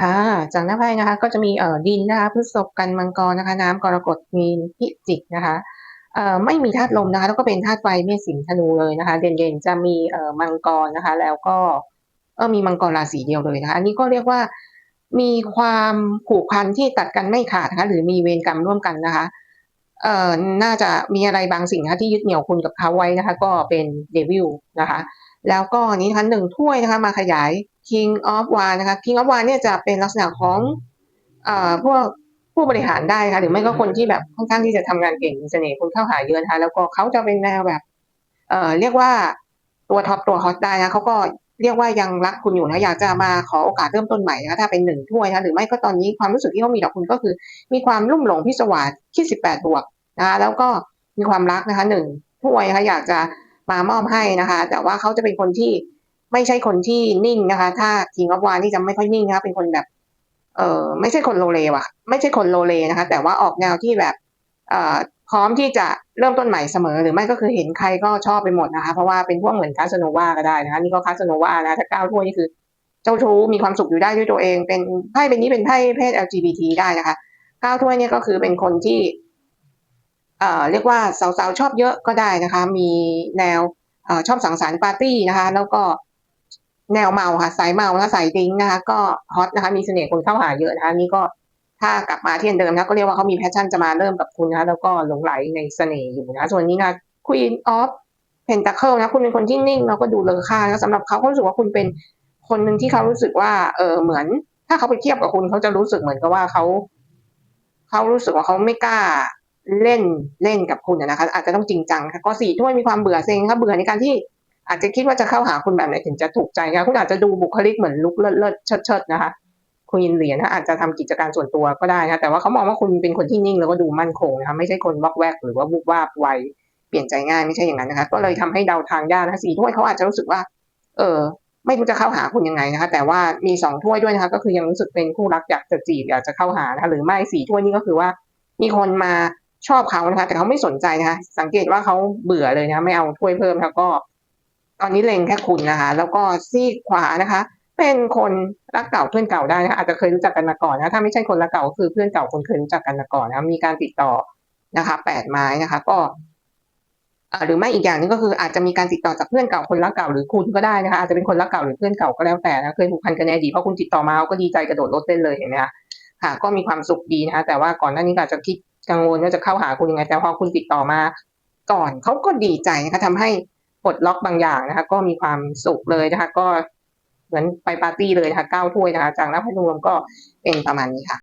ค่ะ จากหน้าไพ่นะคะ ก็จะมีเอ่อดินนะคะพฤษภกันมังกรนะคะ น้ำกรกฎมีนพิจิกนะคะเอ่อไม่มีธาตุลมนะคะแล้วก็เป็นธาตุไฟเมษสิงห์ธนูเลยนะคะ เด่นๆจะมีเอ่อมังกรนะคะ แล้วก็เออมีมังกรราศีเดียวเลยนะคะ อันนี้ก็เรียกว่ามีความผูกพันที่ตัดกันไม่ขาดนะคะหรือมีเวรกรรมร่วมกันนะคะเอ่อน่าจะมีอะไรบางสิ่งนะคะที่ยึดเหนี่ยวคุณกับเขาไว้นะคะ ก็เป็น Devil นะคะ แล้วก็นี้นะคะ1ถ้วยนะคะมาขยาย King of w a นะคะ King of w a เนี่ยจะเป็นลักษณะของเอ่อพวกผู้บริหารได้ค่ะหรือไม่ก็คนที่แบบค่อนข้างที่จะทำงานเก่งมีเสน่ห์คนเข้าหาเยอะนะคะแล้วก็เขาจะเป็นแนวแบบ เอ่อเรียกว่าตัวท็อปตัวฮอตได้นะเขาก็เรียกว่ายังรักคุณอยู่นะอยากจะมาขอโอกาสเริ่มต้นใหม่นะคะถ้าเป็น1ถ้วยนะคะหรือไม่ก็ตอนนี้ความรู้สึกที่เขามีต่อคุณก็คือ มีความลุ่มหลงพิศวาสคิด18บแปดบวกนะคะแล้วก็มีความรักนะคะ1ถ้วยนะคะอยากจะ มามอบให้นะคะ แต่ว่าเขาจะเป็นคนที่ไม่ใช่คนที่นิ่งนะคะ ถ้า King of Wands นี่จะไม่ค่อยนิ่งนะคะเป็นคนแบบ เอ่อไม่ใช่คนโลเลอะไม่ใช่คนโลเลนะคะ แต่ว่าออกแนวที่แบบ เอ่อพร้อมที่จะเริ่มต้นใหม่เสมอ หรือไม่ก็คือเห็นใครก็ชอบไปหมดนะคะ เพราะว่าเป็นพวกเหมือน Casanova ก็ได้นะคะนี่ก็ Casanova นะถ้า9ถ้วยนี่คือเจ้าชู้มีความสุขอยู่ได้ด้วยตัวเอง เป็นไพ่ใบนี้เป็นไพ่เพศ LGBT ได้นะคะ9ถ้วยเนี่ยก็คือเป็นคนที่ เอ่อเรียกว่าสาวๆชอบเยอะก็ได้นะคะ มีแนวอชอบสังสรรค์ปาร์ตี้นะคะ แล้วก็แนวเมาค่ะสายเมานะคะสายดริงนะคะ ก็ฮอตนะคะมีเสน่ห์คนเข้าหาเยอะนะคะนี่ก็ถ้ากลับมาที่เดิมนะคะก็เรียกว่าเขามี passion จะมาเริ่มกับคุณนะคะแล้วก็หลงใหลในเสน่ห์อยู่นะะส่วนนี้นะคะ Queen of Pentacle นะคุณเป็นคนที่นิ่งแล้วก็ดูเลอค่านะคะสำหรับเขาเขารู้สึกว่าคุณเป็นคนหนึ่งที่เขารู้สึกว่า เออเหมือน ถ้าเขาไปเทียบกับคุณเขาจะรู้สึกเหมือนกับว่าเขาเขารู้สึกว่าเขาไม่กล้า เล่นเล่นกับคุณนะคะ อาจจะต้องจริงจังค่ะก็4ถ้วยมีความเบื่อเซ็งค่ะเบื่อในการที่อาจจะคิดว่าจะเข้าหาคุณแบบไหนถึงจะถูกใจนะคะคุณอาจจะดูบุคลิกเหมือนลุกเลิศๆเชิดนะคะ Queen เหรียญนะอาจจะทำกิจการส่วนตัวก็ได้นะแต่ว่าเขามองว่าคุณเป็นคนที่นิ่งแล้วก็ดูมั่นคงนะคะไม่ใช่คนวอกแวกหรือว่าวูบวาบไวเปลี่ยนใจง่ายไม่ใช่อย่างนั้นนะคะก็เลยทำให้เดาทางยากนะคะ4ถ้วยเขาอาจจะรู้สึกว่า เออไม่รู้จะเข้าหาคุณยังไงนะคะ แต่ว่ามี2ถ้วยด้วยนะคะ ก็คือยังรู้สึกเป็นคู่รักอยากจะจีบอยากจะเข้าหานะคะหรือไม่4ถ้วยนี่ก็คือว่า มีคนมา ชอบเขานะคะ แต่เขาไม่สนใจนะคะ สังเกตว่าเขาเบื่อเลยนะคะไม่เอาถ้วยเพิ่มนะคะก็ ตอนนี้เล็งแค่คุณนะคะ แล้วก็ซีกขวานะคะ เป็นคนรักเก่าเพื่อนเก่าได้นะคะอาจจะเคยรู้จักกันมาก่อนนะถ้าไม่ใช่คนรักเก่าก็คือเพื่อนเก่าคนเคยรู้จักกันมาก่อนนะมีการติดต่อนะคะ8ไม้นะคะ ก็หรือไม่อีกอย่างนึงก็คืออาจจะมีการติดต่อจากเพื่อนเก่าคนรักเก่าหรือคุณก็ได้นะคะอาจจะเป็นคนรักเก่าหรือเพื่อนเก่าก็แล้วแต่นะเคยผูกพันกันในอดีตพอคุณติดต่อมาเขาก็ดีใจกระโดดรถเต้นเลยเห็นไหมคะค่ะ ก็มีความสุขดีนะคะแต่ว่าก่อนหน้านี้อาจจะคิด กังวลว่าจะเข้าหาคุณยังไง แต่พอคุณติดต่อมา ก่อนเขาก็ดีใจนะคะทำให้ปลดล็อกบางอย่างนะคะ ก็มีความสุขเลยนะคะ ก็เหมือนไปปาร์ตี้เลยนะคะ9ถ้วยนะคะ จากนับให้รวมก็เป็นประมาณนี้ค่ะ